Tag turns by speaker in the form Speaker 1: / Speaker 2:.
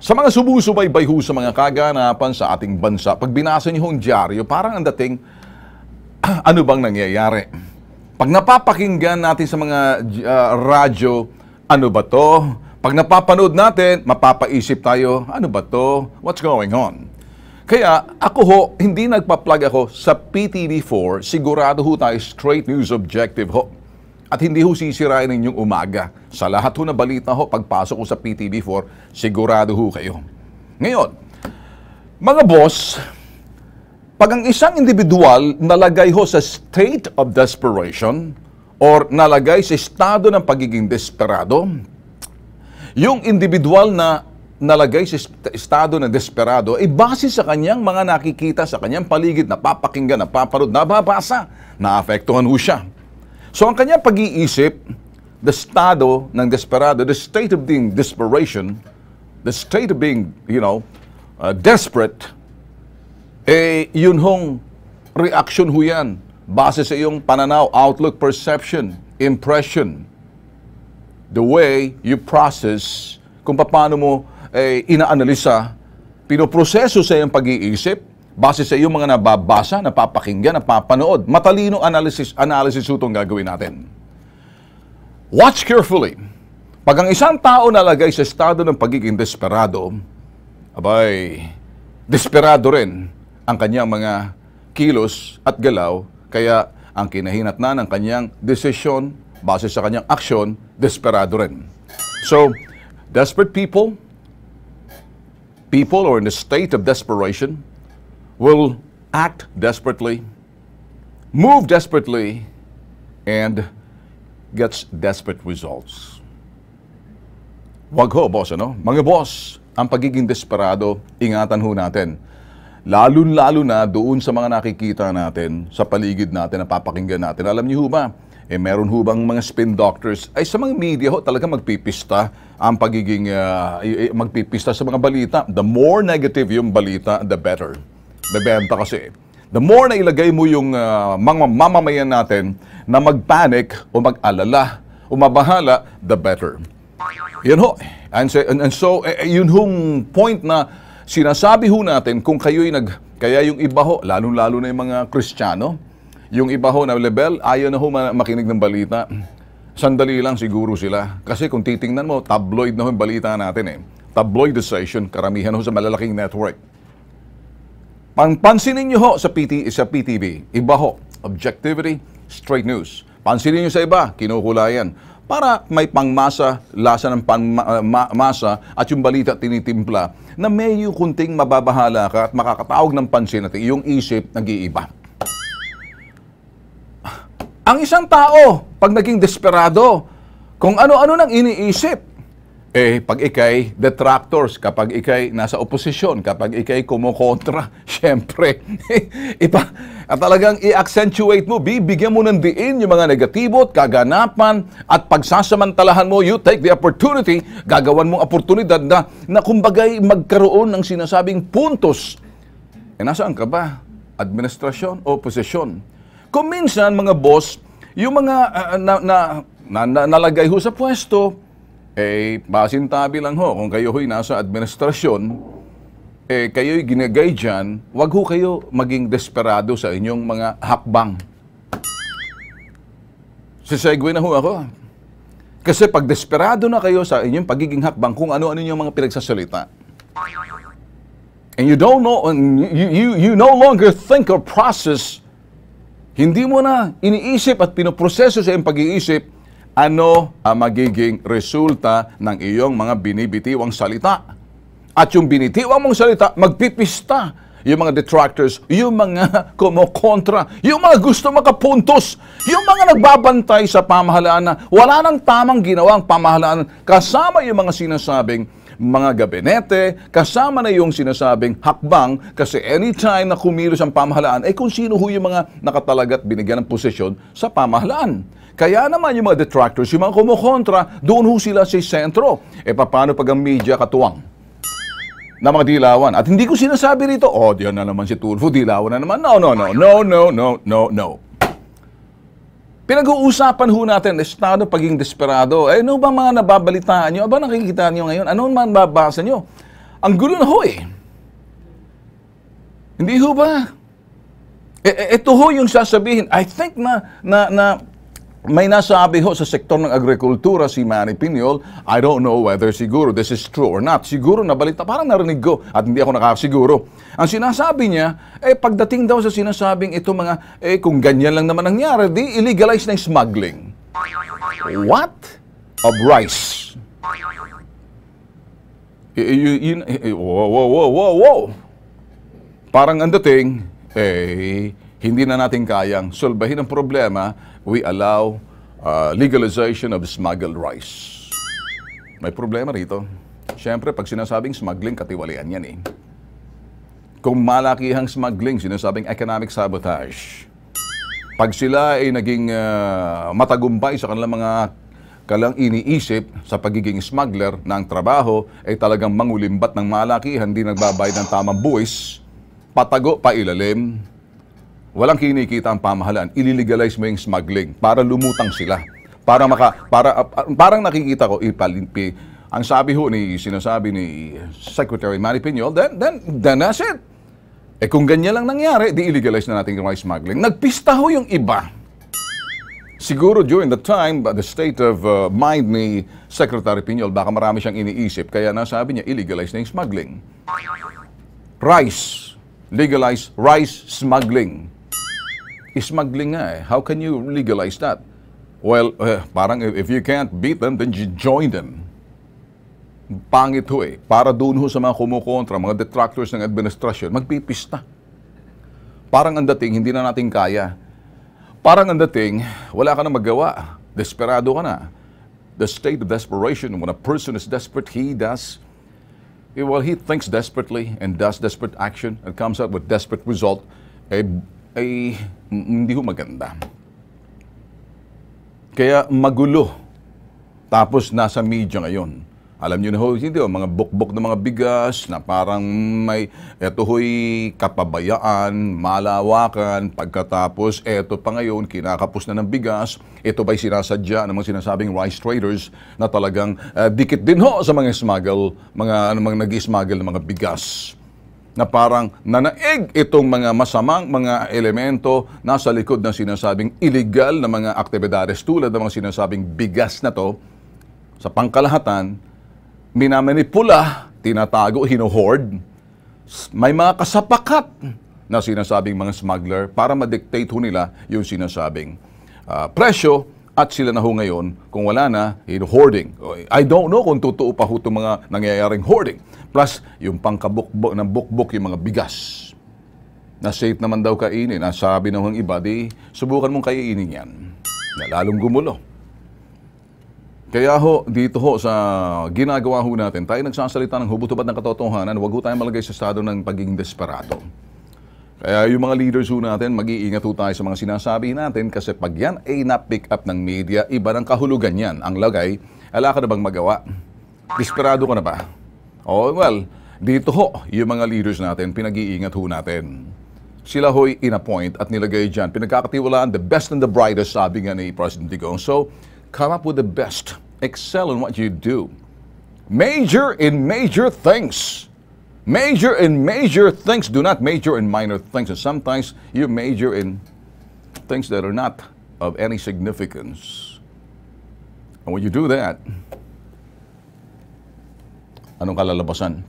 Speaker 1: Sa mga sumusubaybay ho sa mga kaganapan sa ating bansa, pag binasa niyo hong dyaryo, parang ang dating, ano bang nangyayari? Pag napapakinggan natin sa mga uh, radyo, ano ba to? Pag napapanood natin, mapapaisip tayo, ano ba to? What's going on? Kaya ako ho, hindi nagpa-plug ako sa PTV4, sigurado ho tayo straight news objective ho. At hindi ho sisirain ninyong umaga. Sa lahat ho na balita ho, pagpasok ko sa PTV4, sigurado ho kayo. Ngayon, mga boss, pag ang isang individual nalagay ho sa state of desperation or nalagay sa estado ng pagiging desperado, yung individual na nalagay sa estado ng desperado ay base sa kanyang mga nakikita sa kanyang paligid, napapakinggan, napaparod, nababasa, naapektuhan ho siya. So ang kanyang pag-iisip, the estado ng desperado, the state of being desperation, the state of being, you know, uh, desperate, eh, yun hong reaction ho yan. Base sa iyong pananaw, outlook, perception, impression, the way you process, kung paano mo eh, inaanalisa, pinoproseso sa iyong pag-iisip, base sa iyong mga nababasa, napapakinggan, napapanood. Matalino analysis, analysis itong gagawin natin. Watch carefully. Pag ang isang tao nalagay sa estado ng pagiging desperado, abay, desperado rin ang kanyang mga kilos at galaw, kaya ang kinahinat na ng kanyang desisyon, base sa kanyang aksyon, desperado rin. So, desperate people, people or in a state of desperation, will act desperately, move desperately, and gets desperate results. Wag ho, boss, ano? Mga boss, ang pagiging desperado, ingatan ho natin. Lalo-lalo na doon sa mga nakikita natin, sa paligid natin, na papakinggan natin. Alam niyo ho ba, eh meron ho bang mga spin doctors, ay sa mga media ho talaga magpipista ang pagiging, uh, magpipista sa mga balita. The more negative yung balita, the better bebenta kasi. The more na ilagay mo yung uh, mga mamamayan natin na magpanic o mag-alala o mabahala, the better. Yan ho. And so, and, and so eh, yun hong point na sinasabi ho natin kung kayo'y nag... Kaya yung iba ho, lalo-lalo na yung mga Kristiyano, yung iba ho na level, ayaw na ho makinig ng balita. Sandali lang siguro sila. Kasi kung titingnan mo, tabloid na ho yung balita natin eh. Tabloidization, karamihan ho sa malalaking network. Pansinin niyo ho sa, PT, sa PTV, iba ho, objectivity, straight news. Pansinin niyo sa iba, kinukulayan. Para may pangmasa, lasa ng pangmasa at yung balita tinitimpla na medyo kunting mababahala ka at makakatawag ng pansin at iyong isip nag-iiba. Ang isang tao, pag naging desperado, kung ano-ano nang iniisip, eh, pag ikay detractors, kapag ikay nasa oposisyon, kapag ikay kumukontra, syempre, ipa, at talagang i-accentuate mo, bibigyan mo ng diin yung mga negatibo at kaganapan at pagsasamantalahan mo, you take the opportunity, gagawan mong oportunidad na, na kumbagay magkaroon ng sinasabing puntos. Eh, nasaan ka ba? Administrasyon o posisyon? Kung minsan, mga boss, yung mga uh, na, na, na, na, nalagay ho sa pwesto, eh, pasintabi lang ho, kung kayo ho'y nasa administrasyon, eh, kayo'y ginagay dyan, wag ho kayo maging desperado sa inyong mga hakbang. Sisegue na ho ako. Kasi pag desperado na kayo sa inyong pagiging hakbang, kung ano-ano yung mga pinagsasalita, and you don't know, you, you, you no longer think or process, hindi mo na iniisip at pinoproseso sa iyong pag-iisip, ano ang magiging resulta ng iyong mga binibitiwang salita. At yung binitiwang mong salita, magpipista yung mga detractors, yung mga kumokontra, yung mga gusto makapuntos, yung mga nagbabantay sa pamahalaan na wala nang tamang ginawang pamahalaan, kasama yung mga sinasabing mga gabinete, kasama na yung sinasabing hakbang kasi anytime na kumilos ang pamahalaan, eh kung sino ho yung mga nakatalagat binigyan ng posisyon sa pamahalaan. Kaya naman yung mga detractors, yung mga kumukontra, doon ho sila sa sentro. E paano pag ang media katuwang? na mga dilawan. At hindi ko sinasabi rito, oh, diyan na naman si Tulfo, dilawan na naman. No, no, no, no, no, no, no, no. Pinag-uusapan ho natin, estado paging desperado. Eh, ano ba mga nababalitaan nyo? Aba nakikita nyo ngayon? Ano man babasa nyo? Ang gulo na ho eh. Hindi ho ba? E, e- ito ho yung sasabihin. I think na, na, na may nasabi ho sa sektor ng agrikultura si Manny Piñol. I don't know whether siguro this is true or not. Siguro nabalita, parang narinig ko at hindi ako nakasiguro. Ang sinasabi niya, eh pagdating daw sa sinasabing ito mga, eh kung ganyan lang naman nangyari, di illegalize na smuggling. What? Of rice. Y- wow, wow, wow, wow, wow. Parang ang dating, eh, hindi na natin kayang solbahin ang problema, we allow uh, legalization of smuggled rice. May problema rito. Siyempre, pag sinasabing smuggling, katiwalian yan eh. Kung malakihang smuggling, sinasabing economic sabotage. Pag sila ay naging ah, matagumpay sa kanilang mga kalang iniisip sa pagiging smuggler ng trabaho ay talagang mangulimbat ng malakihan, di nagbabayad ng tamang buwis, patago pa ilalim, walang kinikita ang pamahalaan, ililegalize mo yung smuggling para lumutang sila. Para maka para ah, ah, parang nakikita ko ipalimpi ang sabi ho ni sinasabi ni Secretary Manny Piñol, then then then that's it. Eh kung ganyan lang nangyari, di illegalize na natin yung rice smuggling. Nagpista ho yung iba. Siguro during the time, the state of uh, mind ni Secretary Piñol, baka marami siyang iniisip, kaya nasabi niya, illegalize na yung smuggling. Rice. Legalize rice smuggling. Smuggling nga eh. How can you legalize that? Well, eh, parang if you can't beat them, then you join them. Pangit ho eh. Para doon ho sa mga kumukontra, mga detractors ng administrasyon, magpipista. Parang ang dating, hindi na natin kaya. Parang ang dating, wala ka na magawa. Desperado ka na. The state of desperation, when a person is desperate, he does, eh, well, he thinks desperately and does desperate action and comes out with desperate result, eh, ay hindi ho maganda. Kaya magulo. Tapos nasa media ngayon. Alam niyo na ho, hindi ho, mga bukbok ng mga bigas na parang may, eto ho'y kapabayaan, malawakan, pagkatapos eto pa ngayon, kinakapos na ng bigas, ito ba'y sinasadya ng mga sinasabing rice traders na talagang eh, dikit din ho sa mga smuggle, mga, ano, mga nag-smuggle ng mga bigas na parang nanaig itong mga masamang mga elemento nasa likod ng sinasabing illegal na mga aktibidades tulad ng mga sinasabing bigas na to sa pangkalahatan, minamanipula, tinatago, hinohoard. S- May mga kasapakat na sinasabing mga smuggler para ma-dictate nila yung sinasabing ah, presyo at sila na ho ngayon, kung wala na, hoarding. I don't know kung totoo pa ho itong mga nangyayaring hoarding. Plus, yung pangkabukbok ng bukbok, yung mga bigas na safe naman daw kainin. Nasabi ng iba, di subukan mong kainin yan. Na lalong gumulo. Kaya ho, dito ho sa ginagawa ho natin, tayo nagsasalita ng hubutubad ng katotohanan, huwag ho tayo malagay sa estado ng pagiging desperado. Kaya yung mga leaders ho natin, mag-iingat ho tayo sa mga sinasabi natin kasi pag yan ay na-pick up ng media, iba ng kahulugan yan. Ang lagay, ala ka na bang magawa? Desperado ka na ba? Oh, well, dito ho, yung mga leaders natin, pinag-iingat ho natin. Sila ho'y in-appoint at nilagay dyan. Pinagkakatiwalaan, the best and the brightest, sabi nga ni President Digong. So, come up with the best. Excel in what you do. Major in major things. Major in major things. Do not major in minor things. And sometimes you major in things that are not of any significance. And when you do that, anong kalalabasan?